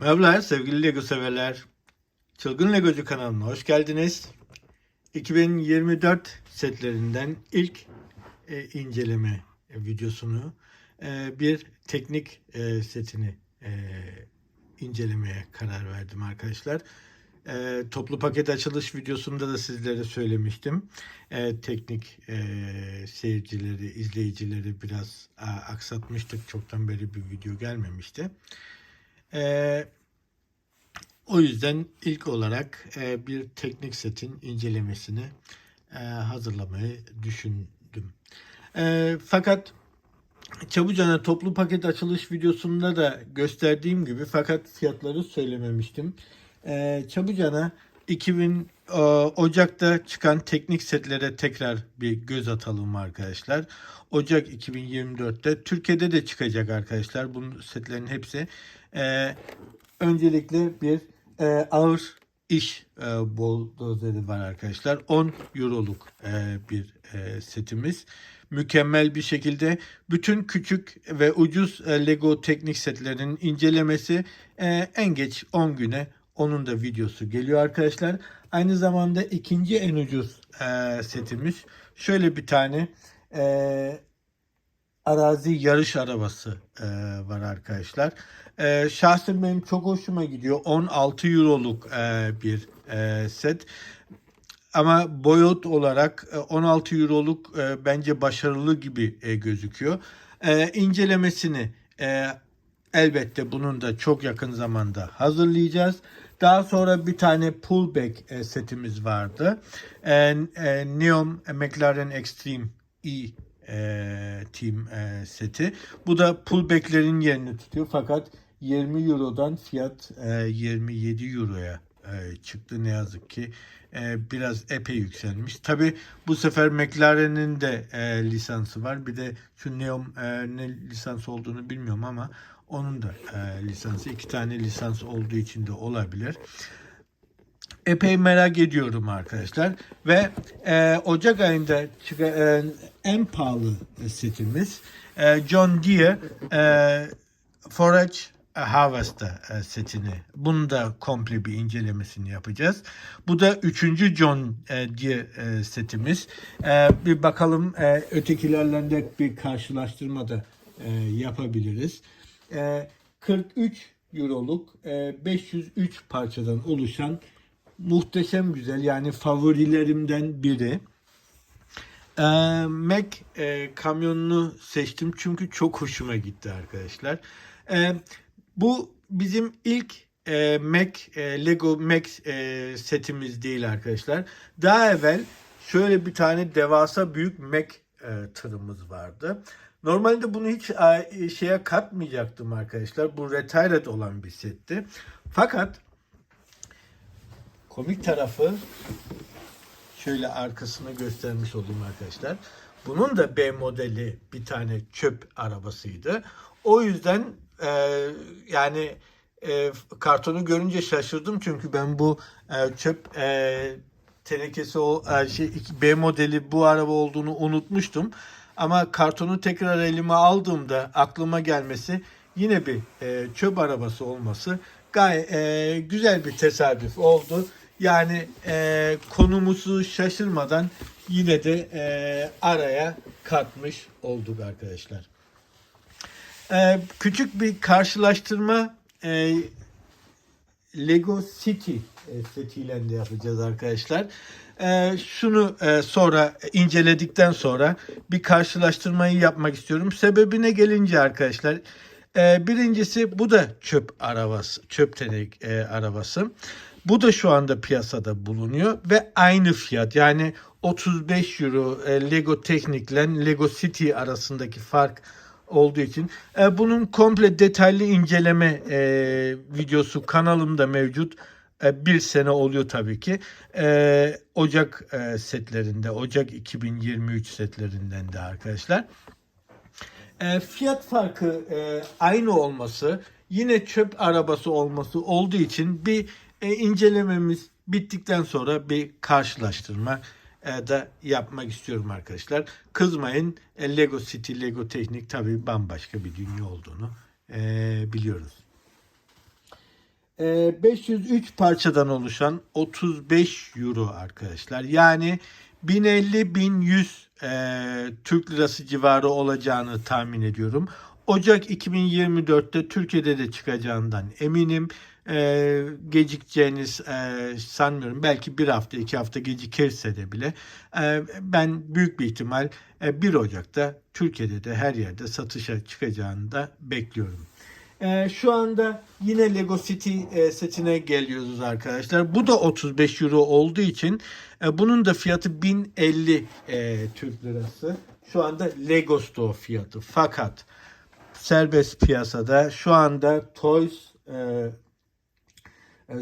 Merhabalar sevgili Lego severler. Çılgın Legocu kanalına hoş geldiniz. 2024 setlerinden ilk e, inceleme e, videosunu e, bir teknik e, setini e, incelemeye karar verdim arkadaşlar. E, toplu paket açılış videosunda da sizlere söylemiştim. E, teknik e, seyircileri, izleyicileri biraz a, aksatmıştık. Çoktan beri bir video gelmemişti. Ee, o yüzden ilk olarak e, bir teknik setin incelemesini e, hazırlamayı düşündüm. E, fakat Çabucana toplu paket açılış videosunda da gösterdiğim gibi fakat fiyatları söylememiştim. E, Çabucana 2000 e, Ocak'ta çıkan teknik setlere tekrar bir göz atalım arkadaşlar. Ocak 2024'te Türkiye'de de çıkacak arkadaşlar. Bu setlerin hepsi. E, öncelikle bir e, ağır iş e, buldozeri var arkadaşlar. 10 euroluk e, bir e, setimiz. Mükemmel bir şekilde bütün küçük ve ucuz e, Lego teknik setlerinin incelemesi e, en geç 10 güne onun da videosu geliyor arkadaşlar. Aynı zamanda ikinci en ucuz e, setimiz. Şöyle bir tane e, arazi yarış arabası e, var arkadaşlar. E, şahsen benim çok hoşuma gidiyor. 16 euroluk e, bir e, set. Ama boyut olarak e, 16 euroluk e, bence başarılı gibi e, gözüküyor. E, incelemesini e, elbette bunun da çok yakın zamanda hazırlayacağız. Daha sonra bir tane pullback e, setimiz vardı. E, e, Neom McLaren Extreme E team seti. Bu da pullbacklerin yerini tutuyor fakat 20 Euro'dan fiyat e, 27 Euro'ya çıktı ne yazık ki. Biraz epey yükselmiş. Tabi bu sefer McLaren'in de lisansı var. Bir de şu Neom ne lisans olduğunu bilmiyorum ama onun da e, lisansı. iki tane lisans olduğu için de olabilir epey merak ediyorum arkadaşlar. Ve e, Ocak ayında çıkan e, en pahalı setimiz e, John Deere e, Forage Harvester e, setini. Bunu da komple bir incelemesini yapacağız. Bu da üçüncü John e, Deere e, setimiz. Bir bakalım ötekilerle de bir karşılaştırma da yapabiliriz. E, 43 euroluk e, 503 parçadan oluşan muhteşem güzel yani favorilerimden biri. Ee, Mac e, kamyonunu seçtim çünkü çok hoşuma gitti arkadaşlar. Ee, bu bizim ilk e, Mac e, Lego Mac e, setimiz değil arkadaşlar. Daha evvel şöyle bir tane devasa büyük Mac e, tırımız vardı. Normalde bunu hiç e, şeye katmayacaktım arkadaşlar. Bu retired olan bir setti. Fakat komik tarafı şöyle arkasını göstermiş olayım arkadaşlar. Bunun da B modeli bir tane çöp arabasıydı. O yüzden e, yani e, kartonu görünce şaşırdım çünkü ben bu e, çöp e, tenekesi o e, şey B modeli bu araba olduğunu unutmuştum. Ama kartonu tekrar elime aldığımda aklıma gelmesi yine bir e, çöp arabası olması gayet e, güzel bir tesadüf oldu. Yani e, konumuzu şaşırmadan yine de e, araya katmış olduk arkadaşlar. E, küçük bir karşılaştırma e, Lego City setiyle de yapacağız arkadaşlar. E, şunu e, sonra inceledikten sonra bir karşılaştırmayı yapmak istiyorum. Sebebine gelince arkadaşlar e, birincisi bu da çöp arabası, çöp tenek e, arabası. Bu da şu anda piyasada bulunuyor ve aynı fiyat yani 35 euro e, Lego Technic ile Lego City arasındaki fark olduğu için e, bunun komple detaylı inceleme e, videosu kanalımda mevcut. E, bir sene oluyor tabii ki. E, Ocak e, setlerinde, Ocak 2023 setlerinden de arkadaşlar. E, fiyat farkı e, aynı olması, yine çöp arabası olması olduğu için bir e, incelememiz bittikten sonra bir karşılaştırma e, da yapmak istiyorum arkadaşlar. Kızmayın e, Lego City, Lego Teknik tabii bambaşka bir dünya olduğunu e, biliyoruz. Ee, 503 parçadan oluşan 35 euro arkadaşlar. Yani 1050-1100 e, Türk lirası civarı olacağını tahmin ediyorum. Ocak 2024'te Türkiye'de de çıkacağından eminim. E, gecikeceğiniz e, sanmıyorum. Belki bir hafta iki hafta gecikirse de bile e, ben büyük bir ihtimal e, 1 Ocak'ta Türkiye'de de her yerde satışa çıkacağını da bekliyorum. Ee, şu anda yine Lego City e, setine geliyoruz arkadaşlar. Bu da 35 euro olduğu için e, bunun da fiyatı 1050 e, Türk lirası. Şu anda Lego Store fiyatı. Fakat serbest piyasada şu anda Toys e, e,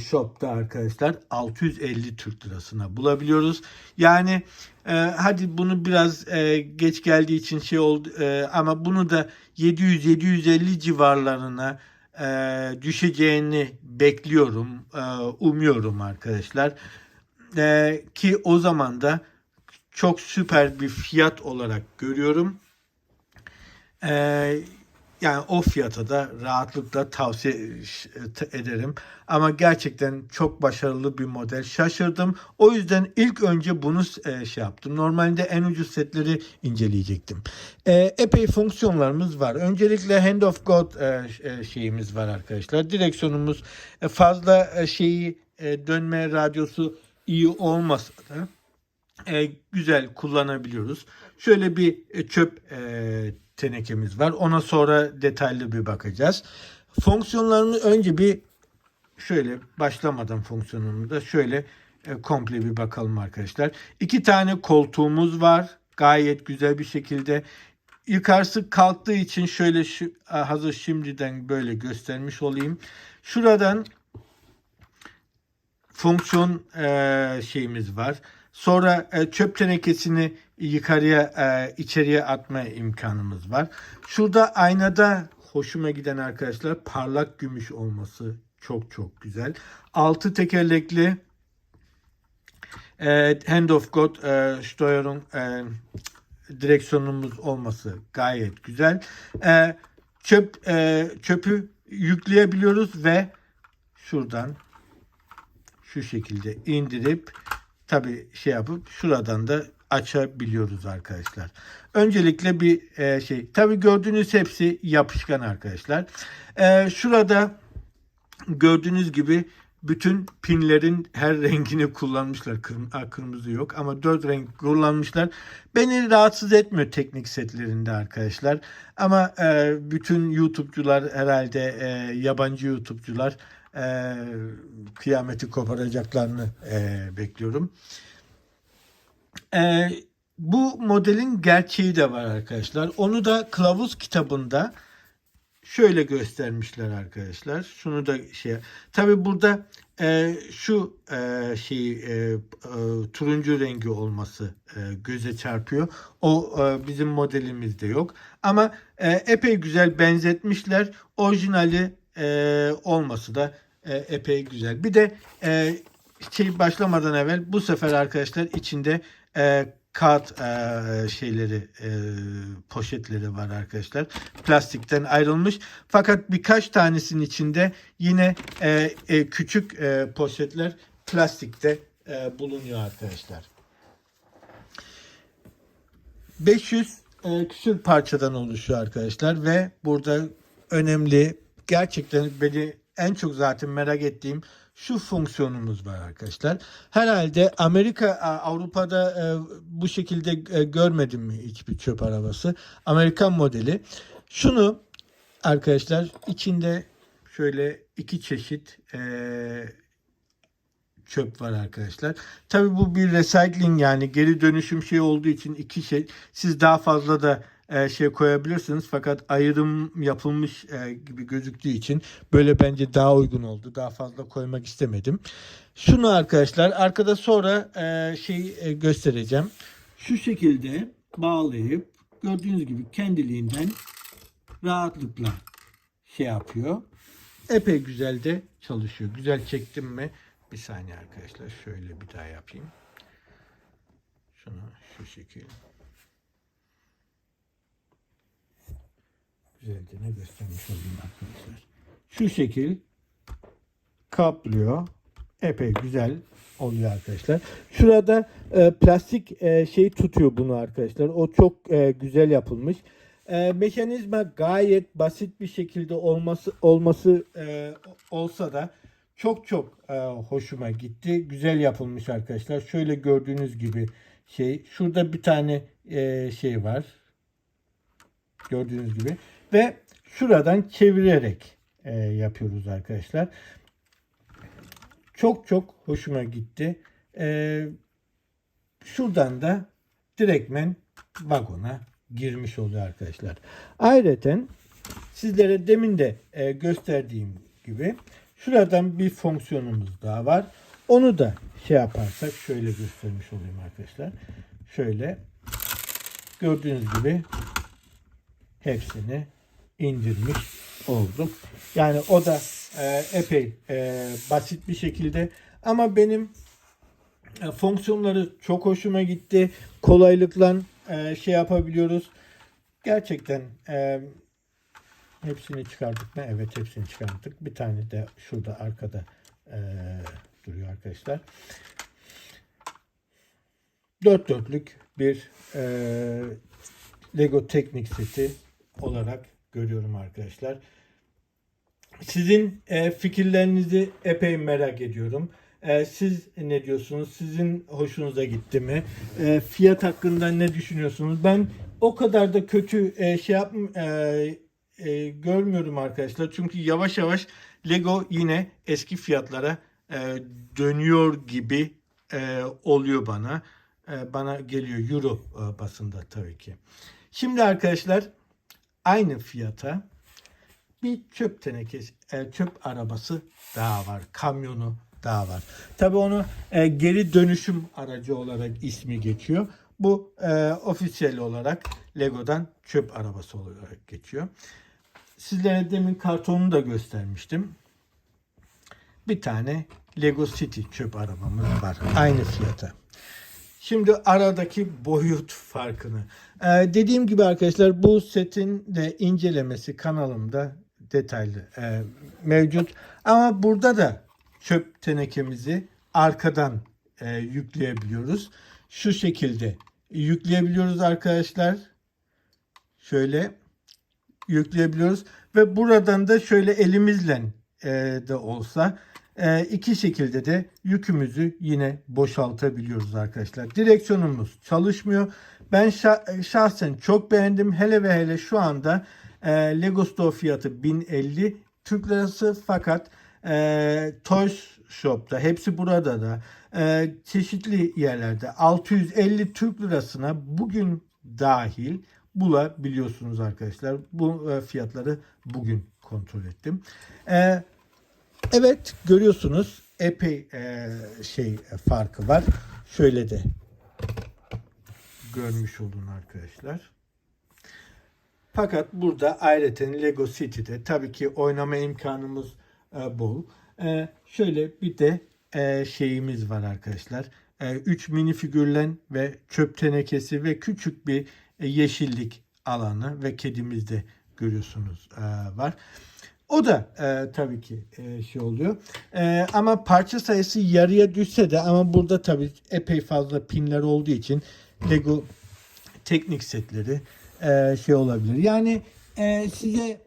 Shop'ta arkadaşlar 650 Türk lirasına bulabiliyoruz. Yani e, hadi bunu biraz e, geç geldiği için şey oldu e, ama bunu da 700-750 civarlarına e, düşeceğini bekliyorum, e, umuyorum arkadaşlar. E, ki o zaman da çok süper bir fiyat olarak görüyorum. E, yani o fiyata da rahatlıkla tavsiye ederim. Ama gerçekten çok başarılı bir model. Şaşırdım. O yüzden ilk önce bunu e, şey yaptım. Normalde en ucuz setleri inceleyecektim. E, epey fonksiyonlarımız var. Öncelikle Hand of God e, e, şeyimiz var arkadaşlar. Direksiyonumuz e, fazla e, şeyi e, dönme radyosu iyi olmasa da e, güzel kullanabiliyoruz. Şöyle bir e, çöp e, tenekemiz var. Ona sonra detaylı bir bakacağız. Fonksiyonlarını önce bir şöyle başlamadan fonksiyonunu şöyle e, komple bir bakalım arkadaşlar. İki tane koltuğumuz var. Gayet güzel bir şekilde. Yukarısı kalktığı için şöyle şu, hazır şimdiden böyle göstermiş olayım. Şuradan fonksiyon e, şeyimiz var. Sonra e, çöp tenekesini yukarıya e, içeriye atma imkanımız var. Şurada aynada hoşuma giden arkadaşlar parlak gümüş olması çok çok güzel. Altı tekerlekli e, Hand of God e, Steuerung e, direksiyonumuz olması gayet güzel. E, çöp e, çöpü yükleyebiliyoruz ve şuradan şu şekilde indirip tabi şey yapıp şuradan da açabiliyoruz arkadaşlar. Öncelikle bir e, şey. Tabi gördüğünüz hepsi yapışkan arkadaşlar. E, şurada gördüğünüz gibi bütün pinlerin her rengini kullanmışlar. Kırm kırmızı yok ama dört renk kullanmışlar. Beni rahatsız etmiyor teknik setlerinde arkadaşlar. Ama e, bütün YouTube'cular herhalde e, yabancı YouTube'cular e, kıyameti koparacaklarını e, bekliyorum. E, bu modelin gerçeği de var arkadaşlar. Onu da kılavuz kitabında şöyle göstermişler arkadaşlar. Şunu da şey. Tabi burada e, şu e, şey e, e, turuncu rengi olması e, göze çarpıyor. O e, bizim modelimizde yok. Ama e, epey güzel benzetmişler. Orijinali e, olması da e, epey güzel. Bir de e, şey başlamadan evvel bu sefer arkadaşlar içinde e, kağıt e, şeyleri e, poşetleri var arkadaşlar. Plastikten ayrılmış. Fakat birkaç tanesinin içinde yine e, e, küçük e, poşetler plastikte e, bulunuyor arkadaşlar. 500 e, küsür parçadan oluşuyor arkadaşlar ve burada önemli gerçekten beni en çok zaten merak ettiğim şu fonksiyonumuz var arkadaşlar. Herhalde Amerika Avrupa'da e, bu şekilde e, görmedim mi hiçbir çöp arabası. Amerikan modeli. Şunu arkadaşlar içinde şöyle iki çeşit e, çöp var arkadaşlar. Tabi bu bir recycling yani geri dönüşüm şey olduğu için iki şey. Siz daha fazla da e, şey koyabilirsiniz fakat ayrım yapılmış e, gibi gözüktüğü için böyle bence daha uygun oldu. Daha fazla koymak istemedim. Şunu arkadaşlar arkada sonra e, şey e, göstereceğim. Şu şekilde bağlayıp gördüğünüz gibi kendiliğinden rahatlıkla şey yapıyor. Epey güzel de çalışıyor. Güzel çektim mi? Bir saniye arkadaşlar şöyle bir daha yapayım. Şunu şu şekilde. Güzelce ne göstermiş olayım arkadaşlar. Şu şekil kaplıyor. Epey güzel oluyor arkadaşlar. Şurada e, plastik e, şey tutuyor bunu arkadaşlar. O çok e, güzel yapılmış. E, mekanizma gayet basit bir şekilde olması olması e, olsa da çok çok e, hoşuma gitti. Güzel yapılmış arkadaşlar. Şöyle gördüğünüz gibi şey. Şurada bir tane e, şey var. Gördüğünüz gibi. Ve şuradan çevirerek e, yapıyoruz arkadaşlar. Çok çok hoşuma gitti. E, şuradan da direktmen vagona girmiş oluyor arkadaşlar. Ayrıca sizlere demin de e, gösterdiğim gibi şuradan bir fonksiyonumuz daha var. Onu da şey yaparsak şöyle göstermiş olayım arkadaşlar. Şöyle gördüğünüz gibi hepsini indirmiş olduk. Yani o da e, epey e, basit bir şekilde ama benim e, fonksiyonları çok hoşuma gitti. Kolaylıkla şey yapabiliyoruz. Gerçekten hepsini çıkardık mı? Evet hepsini çıkardık. Bir tane de şurada arkada duruyor arkadaşlar. Dört dörtlük bir e, Lego teknik seti olarak görüyorum arkadaşlar. Sizin e, fikirlerinizi epey merak ediyorum. E, siz ne diyorsunuz? Sizin hoşunuza gitti mi? E, fiyat hakkında ne düşünüyorsunuz? Ben o kadar da kötü e, şey yap e, e, görmüyorum arkadaşlar. Çünkü yavaş yavaş Lego yine eski fiyatlara e, dönüyor gibi e, oluyor bana. E, bana geliyor euro e, basında tabii ki. Şimdi arkadaşlar aynı fiyata bir çöp tenekesi, e, çöp arabası daha var. Kamyonu daha var. Tabii onu e, geri dönüşüm aracı olarak ismi geçiyor. Bu e, ofisiyel olarak Lego'dan çöp arabası olarak geçiyor. Sizlere demin kartonunu da göstermiştim. Bir tane Lego City çöp arabamız var. Aynı fiyata. Şimdi aradaki boyut farkını. Ee, dediğim gibi arkadaşlar bu setin de incelemesi kanalımda detaylı e, mevcut. Ama burada da çöp tenekemizi arkadan e, yükleyebiliyoruz. Şu şekilde yükleyebiliyoruz arkadaşlar. Şöyle yükleyebiliyoruz ve buradan da şöyle elimizle e, de olsa e, iki şekilde de yükümüzü yine boşaltabiliyoruz arkadaşlar. Direksiyonumuz çalışmıyor. Ben şah- şahsen çok beğendim. Hele ve hele şu anda e, Lego Store fiyatı 1050 Türk lirası fakat e, Toys Shop'ta hepsi burada da e, çeşitli yerlerde 650 Türk lirasına bugün dahil bulabiliyorsunuz arkadaşlar. Bu e, fiyatları bugün kontrol ettim. E, evet görüyorsunuz epey e, şey e, farkı var. Şöyle de görmüş olun arkadaşlar. Fakat burada ayrıca Lego City'de tabii ki oynama imkanımız e, bol. E, şöyle bir de e, şeyimiz var arkadaşlar. 3 mini figürlen ve çöp tenekesi ve küçük bir e, yeşillik alanı ve kedimiz de görüyorsunuz e, var. O da e, tabii ki e, şey oluyor. E, ama parça sayısı yarıya düşse de ama burada tabii epey fazla pinler olduğu için Lego teknik setleri e, şey olabilir. Yani e, size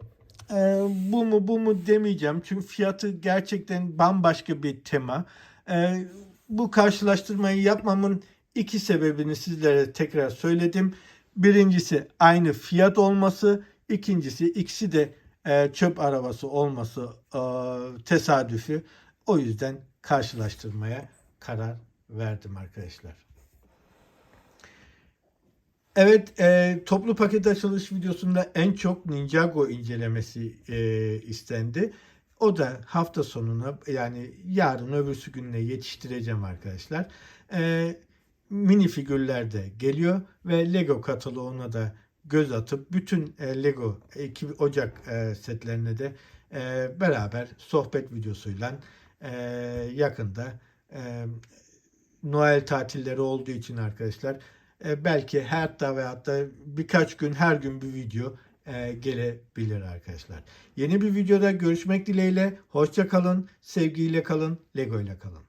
e, bu mu bu mu demeyeceğim. Çünkü fiyatı gerçekten bambaşka bir tema. E, bu karşılaştırmayı yapmamın iki sebebini sizlere tekrar söyledim. Birincisi aynı fiyat olması. ikincisi ikisi de e, çöp arabası olması e, tesadüfü. O yüzden karşılaştırmaya karar verdim arkadaşlar. Evet, e, toplu paket açılış videosunda en çok Ninjago incelemesi e, istendi. O da hafta sonuna yani yarın öbürsü gününe yetiştireceğim arkadaşlar. Mini figürler de geliyor ve Lego kataloğuna da göz atıp bütün e, Lego 2 Ocak e, setlerine de e, beraber sohbet videosuyla yakında Noel tatilleri olduğu için arkadaşlar e, belki hatta ve hatta birkaç gün her gün bir video gelebilir arkadaşlar. Yeni bir videoda görüşmek dileğiyle. Hoşça kalın, sevgiyle kalın, Lego ile kalın.